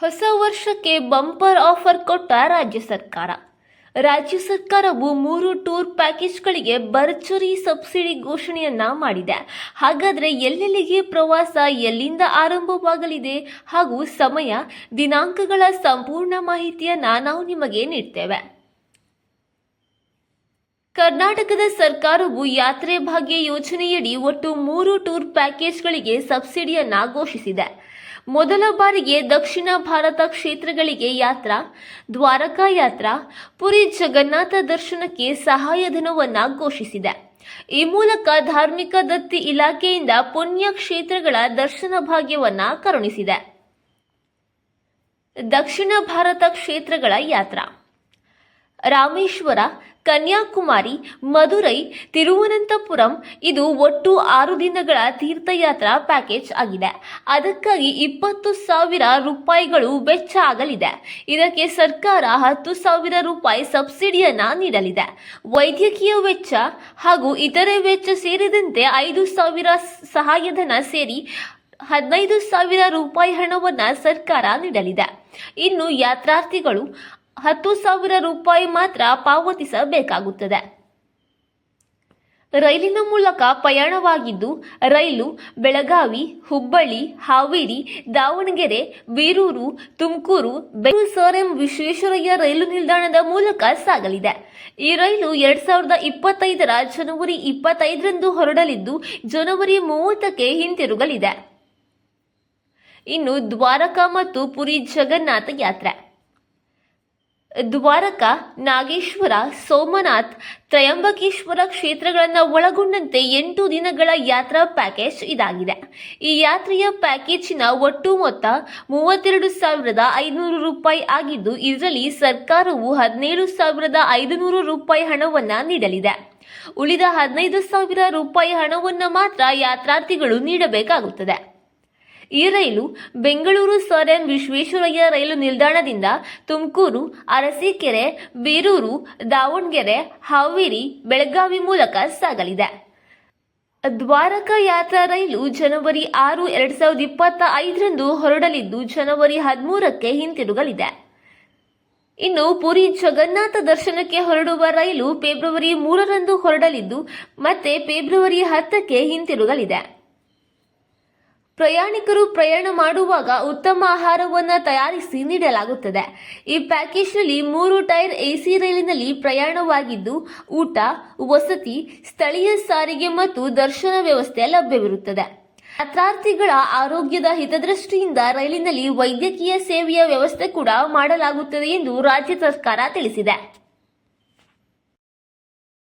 ಹೊಸ ವರ್ಷಕ್ಕೆ bumper offer ಕೊಟ್ಟ ರಾಜ್ಯ ಸರ್ಕಾರ. ರಾಜ್ಯ ಸರ್ಕಾರವು ಮೂರು ಟೂರ್ ಪ್ಯಾಕೇಜ್ಗಳಿಗೆ ಭರ್ಜರಿ ಸಬ್ಸಿಡಿ ಘೋಷಣೆಯನ್ನ ಮಾಡಿದೆ. ಹಾಗಾದರೆ ಎಲ್ಲೆಲ್ಲಿಗೆ ಪ್ರವಾಸ ಎಲ್ಲಿಂದ ಆರಂಭವಾಗಲಿದೆ ಹಾಗೂ ಸಮಯ, ದಿನಾಂಕಗಳ ಸಂಪೂರ್ಣ ಮಾಹಿತಿಯನ್ನು ನಾವು ನಿಮಗೆ ನೀಡ್ತೇವೆ. ಕರ್ನಾಟಕದ ಸರ್ಕಾರವು ಯಾತ್ರೆ ಭಾಗ್ಯ ಯೋಜನೆಯಡಿ ಒಟ್ಟು ಮೂರು ಟೂರ್ ಪ್ಯಾಕೇಜ್ಗಳಿಗೆ ಸಬ್ಸಿಡಿಯನ್ನ ಘೋಷಿಸಿದೆ. ಮೊದಲ ಬಾರಿಗೆ ದಕ್ಷಿಣ ಭಾರತ ಕ್ಷೇತ್ರಗಳಿಗೆ ಯಾತ್ರಾ, ದ್ವಾರಕಾ ಯಾತ್ರಾ, ಪುರಿ ಜಗನ್ನಾಥ ದರ್ಶನಕ್ಕೆ ಸಹಾಯಧನವನ್ನ ಘೋಷಿಸಿದೆ. ಈ ಮೂಲಕ ಧಾರ್ಮಿಕ ದತ್ತಿ ಇಲಾಖೆಯಿಂದ ಪುಣ್ಯ ಕ್ಷೇತ್ರಗಳ ದರ್ಶನ ಭಾಗ್ಯವನ್ನ ಕರುಣಿಸಿದೆ. ದಕ್ಷಿಣ ಭಾರತ ಕ್ಷೇತ್ರಗಳ ಯಾತ್ರಾ, ರಾಮೇಶ್ವರ ಕನ್ಯಾಕುಮಾರಿ, ಮಧುರೈ, ತಿರುವನಂತಪುರಂ ಇದು ಒಟ್ಟು ಆರು ದಿನಗಳ ತೀರ್ಥಯಾತ್ರಾ ಪ್ಯಾಕೇಜ್ ಆಗಿದೆ. ಅದಕ್ಕಾಗಿ ಇಪ್ಪತ್ತು ಸಾವಿರ ರೂಪಾಯಿಗಳು ವೆಚ್ಚ ಆಗಲಿದೆ. ಇದಕ್ಕೆ ಸರ್ಕಾರ ಹತ್ತು ಸಾವಿರ ರೂಪಾಯಿ ಸಬ್ಸಿಡಿಯನ್ನ ನೀಡಲಿದೆ. ವೈದ್ಯಕೀಯ ವೆಚ್ಚ ಹಾಗೂ ಇತರೆ ವೆಚ್ಚ ಸೇರಿದಂತೆ ಐದು ಸಾವಿರ ಸಹಾಯಧನ ಸೇರಿ ಹದಿನೈದು ಸಾವಿರ ರೂಪಾಯಿ ಹಣವನ್ನು ಸರ್ಕಾರ ನೀಡಲಿದೆ. ಇನ್ನು ಯಾತ್ರಾರ್ಥಿಗಳು ಹತ್ತು ಸಾವಿರ ರೂಪಾಯಿ ಮಾತ್ರ ಪಾವತಿಸಬೇಕಾಗುತ್ತದೆ. ರೈಲಿನ ಮೂಲಕ ಪಯಣವಾಗಿದ್ದು ರೈಲು, ಬೆಳಗಾವಿ, ಹುಬ್ಬಳ್ಳಿ, ಹಾವೇರಿ, ದಾವಣಗೆರೆ, ಬೀರೂರು, ತುಮಕೂರು, ಬೆಂಗಳೂರು ಸರ್ ಎಂ ವಿಶ್ವೇಶ್ವರಯ್ಯ ರೈಲು ನಿಲ್ದಾಣದ ಮೂಲಕ ಸಾಗಲಿದೆ. ಈ ರೈಲು ಎರಡ್ ಸಾವಿರದ ಇಪ್ಪತ್ತೈದರ ಜನವರಿ ಇಪ್ಪತ್ತೈದರಂದು ಹೊರಡಲಿದ್ದು, ಜನವರಿ ಮೂವತ್ತಕ್ಕೆ ಹಿಂತಿರುಗಲಿದೆ. ಇನ್ನು ದ್ವಾರಕಾ ಮತ್ತು ಪುರಿ ಜಗನ್ನಾಥ ಯಾತ್ರೆ. ದ್ವಾರಕ, ನಾಗೇಶ್ವರ, ಸೋಮನಾಥ್, ತ್ರಯಂಬಕೇಶ್ವರ ಕ್ಷೇತ್ರಗಳನ್ನು ಒಳಗೊಂಡಂತೆ ಎಂಟು ದಿನಗಳ ಯಾತ್ರಾ ಪ್ಯಾಕೇಜ್ ಇದಾಗಿದೆ. ಈ ಯಾತ್ರೆಯ ಪ್ಯಾಕೇಜಿನ ಒಟ್ಟು ಮೊತ್ತ ಮೂವತ್ತೆರಡು ಸಾವಿರದ ಐನೂರು ರೂಪಾಯಿ ಆಗಿದ್ದು, ಇದರಲ್ಲಿ ಸರ್ಕಾರವು ಹದಿನೇಳು ಸಾವಿರದ ಐದುನೂರು ರೂಪಾಯಿ ಹಣವನ್ನು ನೀಡಲಿದೆ. ಉಳಿದ ಹದಿನೈದು ಸಾವಿರ ರೂಪಾಯಿ ಹಣವನ್ನು ಮಾತ್ರ ಯಾತ್ರಾರ್ಥಿಗಳು ನೀಡಬೇಕಾಗುತ್ತದೆ. ಈ ರೈಲು ಬೆಂಗಳೂರು ಸರ್ ವಿಶ್ವೇಶ್ವರಯ್ಯ ರೈಲು ನಿಲ್ದಾಣದಿಂದ ತುಮಕೂರು, ಅರಸೀಕೆರೆ, ಬೀರೂರು, ದಾವಣಗೆರೆ, ಹಾವೇರಿ, ಬೆಳಗಾವಿ ಮೂಲಕ ಸಾಗಲಿದೆ. ದ್ವಾರಕಾ ಯಾತ್ರಾ ರೈಲು ಜನವರಿ ಆರು ಎರಡ್ ಸಾವಿರದ ಇಪ್ಪತ್ತ ಐದರಂದು ಹೊರಡಲಿದ್ದು ಜನವರಿ ಹದಿಮೂರಕ್ಕೆ ಹಿಂತಿರುಗಲಿದೆ. ಇನ್ನು ಪುರಿ ಜಗನ್ನಾಥ ದರ್ಶನಕ್ಕೆ ಹೊರಡುವ ರೈಲು ಫೆಬ್ರವರಿ ಮೂರರಂದು ಹೊರಡಲಿದ್ದು ಮತ್ತೆ ಫೆಬ್ರವರಿ ಹತ್ತಕ್ಕೆ ಹಿಂತಿರುಗಲಿದೆ. ಪ್ರಯಾಣಿಕರು ಪ್ರಯಾಣ ಮಾಡುವಾಗ ಉತ್ತಮ ಆಹಾರವನ್ನು ತಯಾರಿಸಿ ನೀಡಲಾಗುತ್ತದೆ. ಈ ಪ್ಯಾಕೇಜ್ನಲ್ಲಿ ಮೂರು ಟೈರ್ ಎಸಿ ರೈಲಿನಲ್ಲಿ ಪ್ರಯಾಣವಾಗಿದ್ದು, ಊಟ, ವಸತಿ, ಸ್ಥಳೀಯ ಸಾರಿಗೆ ಮತ್ತು ದರ್ಶನ ವ್ಯವಸ್ಥೆ ಲಭ್ಯವಿರುತ್ತದೆ. ಯಾತ್ರಾರ್ಥಿಗಳ ಆರೋಗ್ಯದ ಹಿತದೃಷ್ಟಿಯಿಂದ ರೈಲಿನಲ್ಲಿ ವೈದ್ಯಕೀಯ ಸೇವೆಯ ವ್ಯವಸ್ಥೆ ಕೂಡ ಮಾಡಲಾಗುತ್ತದೆ ಎಂದು ರಾಜ್ಯ ಸರ್ಕಾರ ತಿಳಿಸಿದೆ.